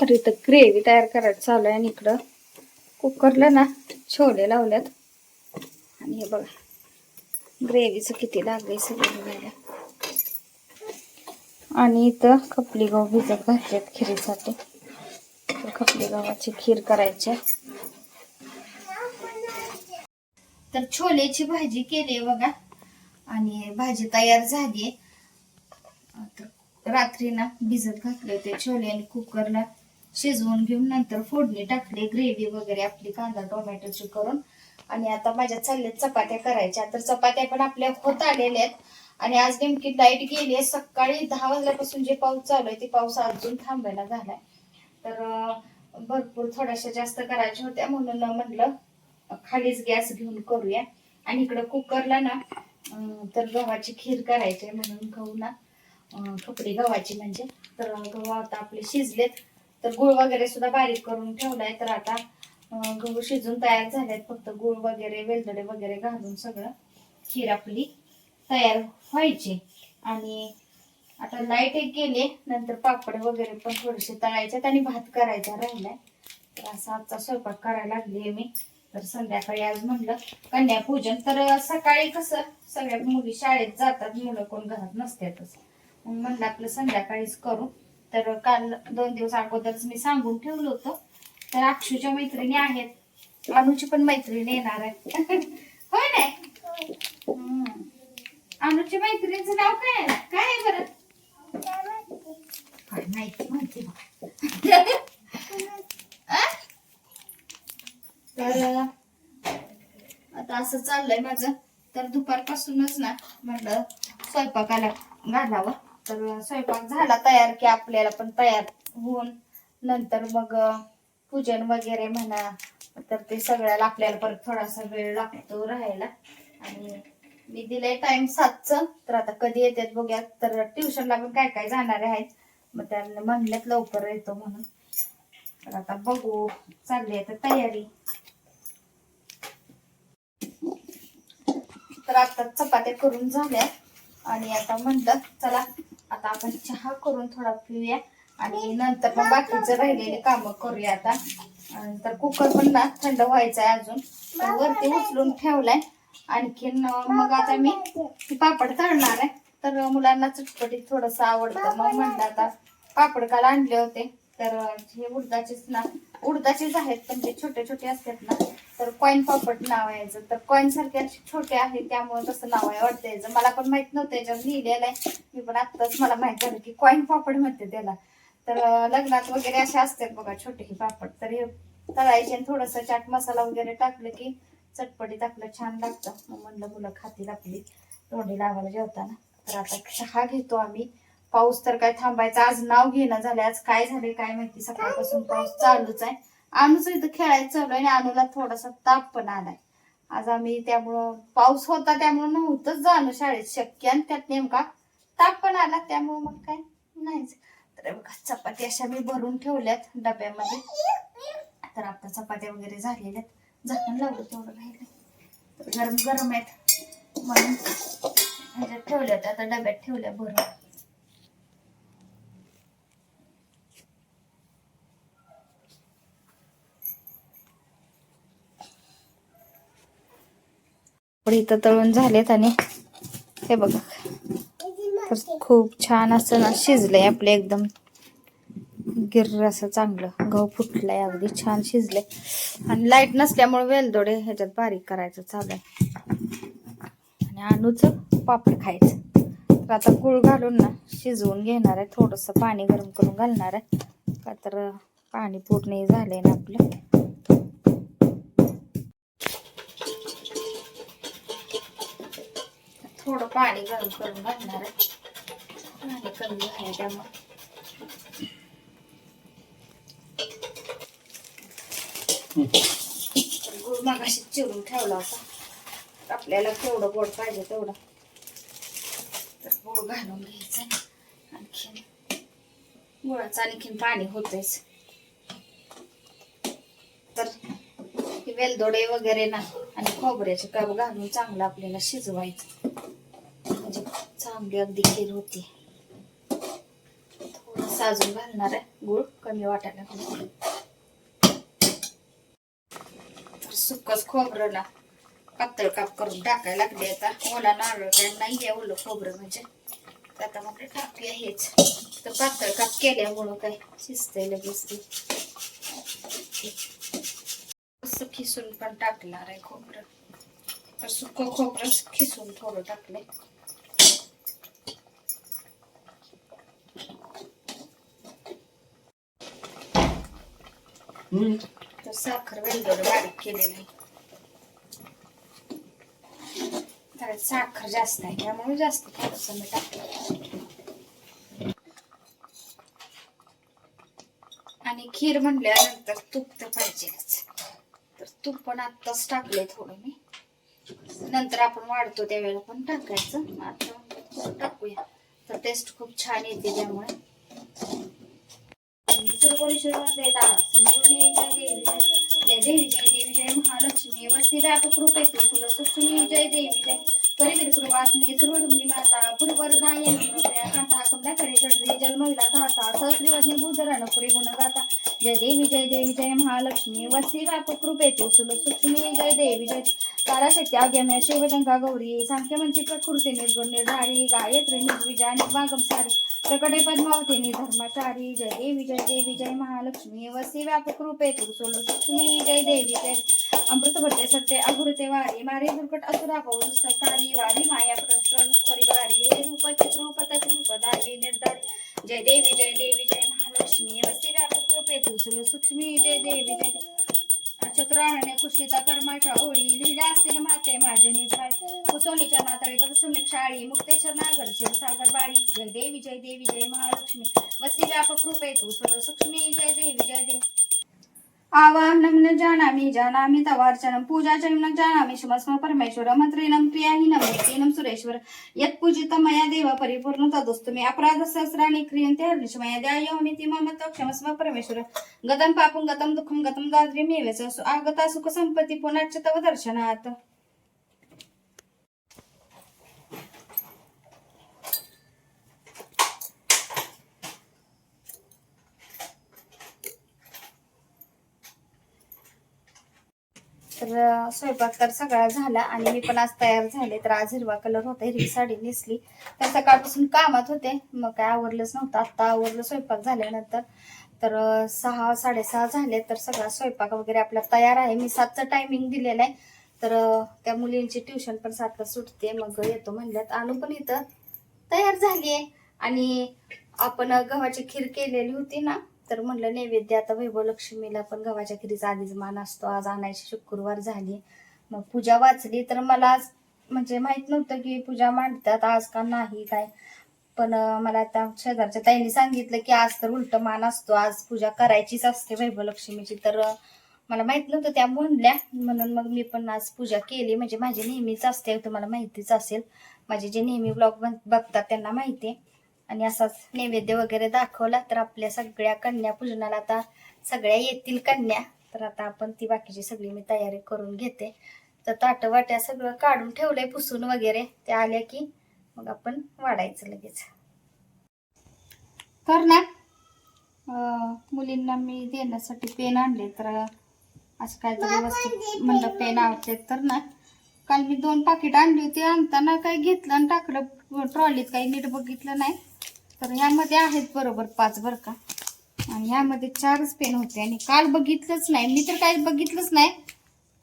तर इथं ग्रेव्ही तयार करायचं चालू आहे आणि इकडं कुकरला ना छोले लावल्यात. आणि हे बघा ग्रेव्हीचं किती लागलंय सगळं बघायला. आणि इथं खपली गहू भिजत घातलेत खिरीसाठी. तर खपली गव्हाची खीर करायची आहे. तर छोलेची भाजी केली बघा. आणि भाजी तयार झाली तर रात्री ना भिजत घातले होते छोले आणि कुकरला शिजवून घेऊन नंतर फोडणी टाकली ग्रेव्ही वगैरे आपली कांदा टोमॅटोची करून. आणि आता माझ्या चालल्यात चपात्या करायच्या. तर चपात्या पण आपल्या होत आलेल्या आहेत. आणि आज नेमकी लाइट गेली आहे. सकाळी दहा वाजल्यापासून जे पाऊस चालू आहे ते पाऊस अजून थांबायला झालाय. तर भरपूर थोड्याशा जास्त करायच्या होत्या म्हणून म्हणलं खालीच गॅस घेऊन करूया. आणि इकडं कुकरला ना तर गव्हाची खीर करायची आहे म्हणून गहू ना अं, गव्हाची म्हणजे. तर गहू आता आपले शिजलेत. तर गुळ वगैरे सुद्धा बारीक करून ठेवलाय. तर आता गहू शिजून तयार झालेत. फक्त गुळ वगैरे वेलदडे वगैरे घालून सगळं खीर आपली तयार व्हायची. आणि आता लाइट एक गेले नंतर पापड वगैरे पण थोडेसे तळायचे आणि भात करायचा राहिलाय. तर असा आजचा स्वयंपाक करायला लागली मी. तर संध्याकाळी आज म्हणलं कन्यापूजन. तर सकाळी कसं सगळ्या मुली शाळेत जातात मुलं कोण घरात नसतातच. मग म्हणलं आपलं संध्याकाळीच करू. तर काल दोन दिवस अगोदरच मी सांगून ठेवलं होतं. तर अक्षूच्या मैत्रिणी आहेत. अनुची पण मैत्रिणी येणार आहे होय नाही? अनुच्या मैत्रिणीचं नाव काय आहे? काय आहे बरं? माहिती माहिती तर आता असं चाललंय माझं. तर दुपारपासूनच ना म्हणलं स्वयंपाकाला घालावं. तर स्वयंपाक झाला तयार की आपल्याला पण तयार होऊन नंतर मग पूजन वगैरे म्हणा तर ते सगळ्याला आपल्याला परत थोडासा वेळ लागतो राहायला. आणि मी दिलंय टाइम सातचं तर आता कधी येतात बघूया तर ट्युशनला पण काय काय जाणारे आहेत? मग त्यांना म्हणल्यात लवकर येतो म्हणून. तर आता बघू चालली आहे तर तयारी. तर आता चपात्या करून झाल्या. आणि आता म्हणलं चला आता आपण चहा करून थोडा पिऊया आणि नंतर मग बाकीचं राहिलेले कामं करूया आता. तर कुकर पण ना थंड व्हायचं आहे अजून. वरती उचलून ठेवलाय. आणखीन मग आता मी पापड तळणार आहे. तर मुलांना चटपटीत थोडस आवडतं. मग म्हणलं आता पापड काल आणले होते. तर हे उडदाचेच ना उडदाचेच आहेत पण ते छोटे छोटे असतात ना. तर कॉईन पापड नाव आहे याचं. तर कॉईन सारखे असे छोटे आहे त्यामुळे तसं नाव आहे वाटतं याचं. मला पण माहीत नव्हतं याच्यावर लिहिलेलं आहे. मी पण आत्ताच मला माहीत झालं की कॉईन पापड म्हणते त्याला. तर लग्नात वगैरे असे असतात बघा छोटे हे पापड तर हे तळायचे आणि थोडस चाट मसाला वगैरे टाकलं की चटपटीत आपलं छान लागतं. मग म्हणलं मुलं खातील आपली. तोंडी लावायला जेवताना. तर आता चहा घेतो आम्ही. पाऊस तर काय थांबायचा. आज नाव घेणं झालं आज काय झाले काय माहिती. सकाळपासून पाऊस चालूच आहे. अनुचं इथं खेळायचं चालू आहे आणि अनुला थोडासा ताप पण आलाय. आज आम्ही त्यामुळं पाऊस होता त्यामुळं नव्हतंच जाणं शाळेत शक्य आणि त्यात नेमका ताप पण आला त्यामुळं मग काय नाहीच. तर बघा चपाती अशा मी भरून ठेवल्यात डब्यामध्ये. तर आता चपात्या वगैरे झालेल्या आहेत. झाकण लावलं तेवढं राहिलं गरम गरम आहेत म्हणून ठेवल्या ठेवल्यात आता डब्यात ठेवल्या भरून. पण इथं तळून झालेत आणि हे बघा. तर खूप छान असं ना शिजलंय आपलं एकदम. गिर्र असं चांगलं. गहू फुटलंय अगदी छान शिजले आणि लाइट नसल्यामुळे वेलदोडे ह्याच्यात बारीक करायचं चालू आहे आणि अनुच पापड खायचं. तर आता गुळ घालून ना शिजवून घेणार आहे. थोडस पाणी गरम करून घालणार आहे. का तर पाणी पूर्ण झालंय ना आपलं. थोडं पाणी गरम करून घालणार आहे. पाणी कमी आहे त्यामुळे. गुळ मागाशी चिरून ठेवला होता. आपल्याला केवढं गोड पाहिजे तेवढं. तर गुळ घालून घ्यायचं आणखीन. गुळाचं आणखीन पाणी होतच तर वेलदोडे वगैरे ना आणि खोबऱ्याचे कप घालून चांगलं आपल्याला शिजवायचं. म्हणजे चांगली अगदी खीर होती. थोडंसं अजून घालणार आहे. गुळ कमी वाटायला लागलं. तर सुकच खोबरं पातळ काप करून टाकायला लागले आता. ओला नारळ काय नाही आहे ओलं खोबरं म्हणजे. तर आता मग टाकूया हेच. तर पातळ काप केल्यामुळं काय शिजतंय लगेच ते. असं खिसून पण टाकणार आहे खोबरं. तर सुक खोबरं खिसून थोडं टाकलंय. तर साखर वेलदोड बारीक केलेलं. आहे साखर जास्त आहे त्यामुळे जास्त थोडस मी टाकलं आणि खीर म्हणल्यानंतर तूप तर पाहिजेच तूप पण आत्ताच टाकले थोडं मी. नंतर आपण वाढतो त्यावेळेला पण टाकायचं. आता टाकूया. तर टेस्ट खूप छान येते त्यामुळे. जय देवी जय जय देवी जय देवी जय महालक्ष्मी. वस्ती व्यापक रूपे तुला सुक्ष्मी जय देवी जय परिवीर पूर्वासनी सुरवडमुनी माता पूर्वर नायनी प्रभया कांता कमलाकडे जडरी जन्मविला धाता सहस्रीवज्ञ भूधरण पुरी गुण गाता जय देवी जय देवी जय महालक्ष्मी. वस्ती व्यापक रूपे सुल सुक्ष्मी जय देवी जय ताराशक्ती आग्यमय शिवगंगा गौरी. सांख्यमंती म्हणजे प्रकृती निर्गुण निर्धारी गायत्री निर्विजा निर्वागम सारी प्रकटे पद्मावती धर्माचारी जय देवी जय देवी जय महालक्ष्मी वसी व्यापक रूपे तू सोलो लक्ष्मी जय देवी जय अमृत भरते सत्य अघुरते वारी मारे दुर्कट असुरा पौर सकारी वारी माया परिवारी हे रूप चित्रूप तत्रूप दारी निर्धारी जय देवी जय देवी जय महालक्ष्मी वसी व्यापक रूपे तू सोलो सूक्ष्मी जय देवी। जय चतुराणे कुशिता कर्माच्या ओळी लिहिल्या असतील माते माझे निजाय कुसोनीच्या मातळे पदसमिक शाळी मुक्तेश्वर नागर शिवसागर बाडी जय देवी जय देवी जय महालक्ष्मी. वसी व्यापक रूपे तू सुर सूक्ष्मी जय देवी जय देवी. आवाहनं न जानामि जानामि तवार्चनं पूजा च न जानामि शुभस्म परमेश्वर मंत्रिणं क्रियाहीनं मूर्तीनं सुरेश्वर। यत्पूजितं मया देव परिपूर्ण तदस्तु मे अपराध क्रियन्ते हर्निश मया ध्यायोमिति मम तव क्षमस्व परमेश्वर। गतं पापं गतं दुःखं गतं दाद्र्यमेव च सु- आगता सुखसम्पत्ति पुनश्च तव दर्शनात्। तर स्वयंपाक तर सगळा झाला आणि मी पण आज तयार झाले. तर आज हिरवा कलर होता हिरवी साडी नेसली. तर सकाळपासून कामात होते. मग काय आवरलंच नव्हतं. आत्ता आवरलं स्वयंपाक झाल्यानंतर. तर सहा साडेसहा झाले. तर सगळा स्वयंपाक वगैरे आपला तयार आहे. मी सातचं टायमिंग दिलेलं आहे. तर त्या मुलींची ट्युशन पण सातला सुटते. मग येतो म्हणल्यात आणू पण इथं. तयार झाली आहे आणि आपण गव्हाची खीर केलेली होती ना तर म्हणलं नैवेद्य आता वैभव लक्ष्मीला पण गव्हाच्या खिरीचा आधीच मान असतो. आज आणायची शुक्रवार झाली. मग पूजा वाचली तर मला आज म्हणजे माहीत नव्हतं की पूजा मांडतात आज का नाही काय? पण मला आता शेजारच्या ताईंनी सांगितलं की आज तर उलट मान असतो. आज पूजा करायचीच असते वैभव लक्ष्मीची तर मला माहीत नव्हतं. त्या म्हणल्या. म्हणून मग मी पण आज पूजा केली. म्हणजे माझी नेहमीच असते तुम्हाला माहितीच असेल. माझे जे नेहमी ब्लॉग बघतात त्यांना माहिती आहे आणि असाच नैवेद्य वगैरे दाखवला तर आपल्या सगळ्या कन्या पूजनाला आता सगळ्या येतील कन्या. तर आता आपण ती बाकीची सगळी मी तयारी करून घेते. तर ताटवाट्या सगळं काढून ठेवलंय पुसून वगैरे. ते आल्या की मग आपण वाढायचं लगेच. तर ना मुलींना मी देण्यासाठी पेन आणले. तर असं काहीतरी वस्तू म्हणलं पेन आवडते. तर ना काल मी दोन पाकिट आणली होती. आणताना काही घेतलं आणि टाकलं. ट्रॉलीत काही नीट बघितलं नाही. तर ह्यामध्ये आहेत बरोबर पाच बरं का? आणि ह्यामध्ये चारच पेन होते आणि काल बघितलंच नाही. मी तर काही बघितलंच नाही.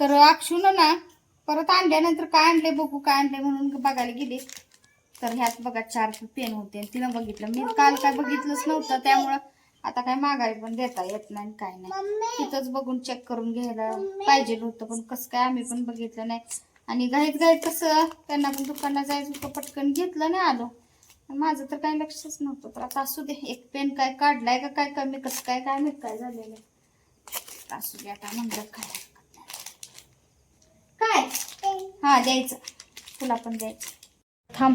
तर अक्षून ना परत आणल्यानंतर काय आणले बघू काय आणले म्हणून बघायला गेले. तर ह्यात बघा चार पेन होते आणि तिनं बघितलं. मी काल काय बघितलंच नव्हतं त्यामुळं आता काय माघारी पण देता येत नाही काय नाही. तिथंच बघून चेक करून घ्यायला पाहिजे होतं पण कसं काय आम्ही पण बघितलं नाही. आणि घाईत घाईत कसं त्यांना पण दुकानात जायचं होतं पटकन घेतलं नाही आलो. माझं तर काही लक्षच नव्हतं. तर आता असू दे एक पेन काय काढलाय का काय कमी कसं काय काय माहीत काय झालेलं आहे. असू दे आता म्हणलं काय. काय? हा द्यायचं. तुला पण द्यायचं. थांब.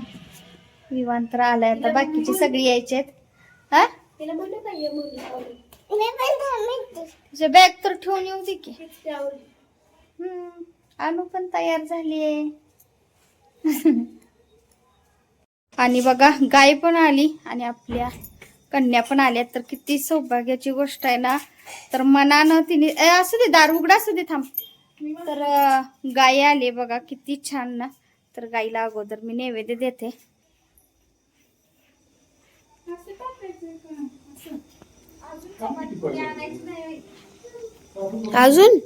विमानतर आलाय आता. बाकीची सगळी यायची आहेत. हा? तुझ्या बॅग तर ठेवून येऊ दे की. हम्म अनु पण तयार झालीये. आणि बघा गाय पण आली आणि आपल्या कन्या पण आल्या. तर किती सौभाग्याची गोष्ट आहे ना. तर मनानं तिने ए, असू दे दार उघडा असू दे थांब. तर गाय आली बघा किती छान ना. तर गाईला अगोदर मी नैवेद्य देते. अजून?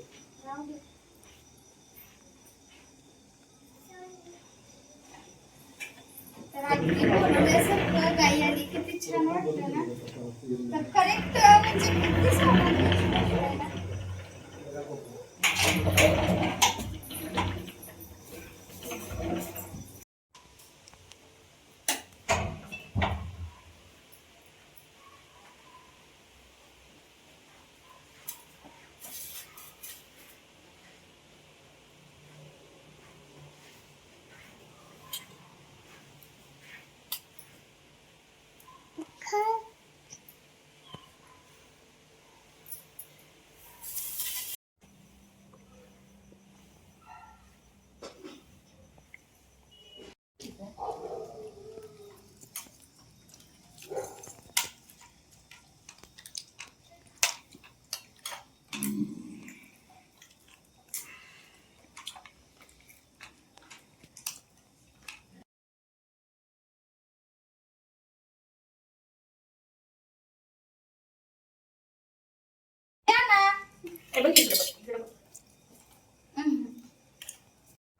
तर आधी बोलवल्यासारखं गाई आली किती छान वाटतं ना. तर करेक्ट म्हणजे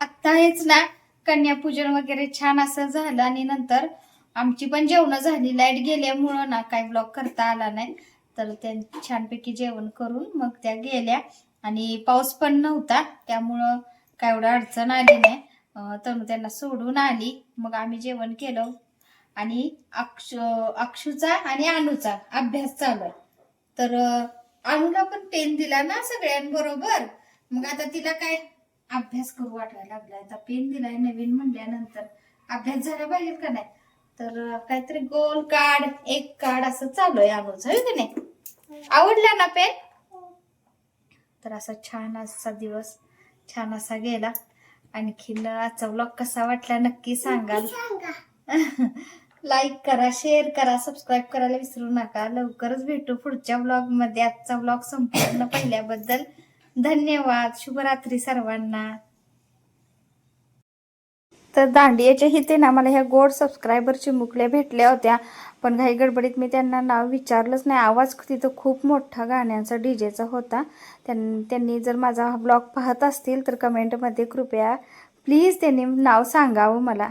आत्ता हेच ना कन्यापूजन वगैरे छान असं झालं आणि नंतर आमची पण जेवण झाली. लाइट गेल्यामुळं ना काय ब्लॉग करता आला नाही. तर त्या छानपैकी जेवण करून मग त्या गेल्या आणि पाऊस पण नव्हता त्यामुळं काय एवढं अडचण आली नाही. तर तनु त्यांना सोडून आली. मग आम्ही जेवण केलं आणि अक्षु अक्षूचा आणि अनुचा अभ्यास चालू आहे. तर अनुला पण पेन दिला ना सगळ्यांबरोबर. मग आता तिला काय अभ्यास करू वाटायला लागलाय आता पेन दिलाय नवीन म्हणल्यानंतर. अभ्यास झाला पाहिजे का नाही? तर काहीतरी गोल काढ एक काढ असं चालू आहे अनुचं होय का नाही? आवडला ना पेन? तर असा छान असा दिवस छान असा गेला. आणखीन आजचा कसा वाटला नक्की सांगाल. लाईक करा शेअर करा सबस्क्राईब करायला विसरू नका. लवकरच भेटू पुढच्या ब्लॉगमध्ये आजचा ब्लॉग संपूर्ण पाहिल्याबद्दल धन्यवाद. शुभरात्री सर्वांना. तर दांडियाच्या हिते ना मला ह्या गोड सबस्क्रायबर चिमुकल्या भेटल्या होत्या. पण काही गडबडीत मी त्यांना नाव विचारलंच नाही. आवाज तिथं खूप मोठा गाण्याचा डीजेचा होता. त्यां त्यांनी जर माझा ब्लॉग पाहत असतील तर कमेंटमध्ये कृपया प्लीज त्यांनी नाव सांगावं मला.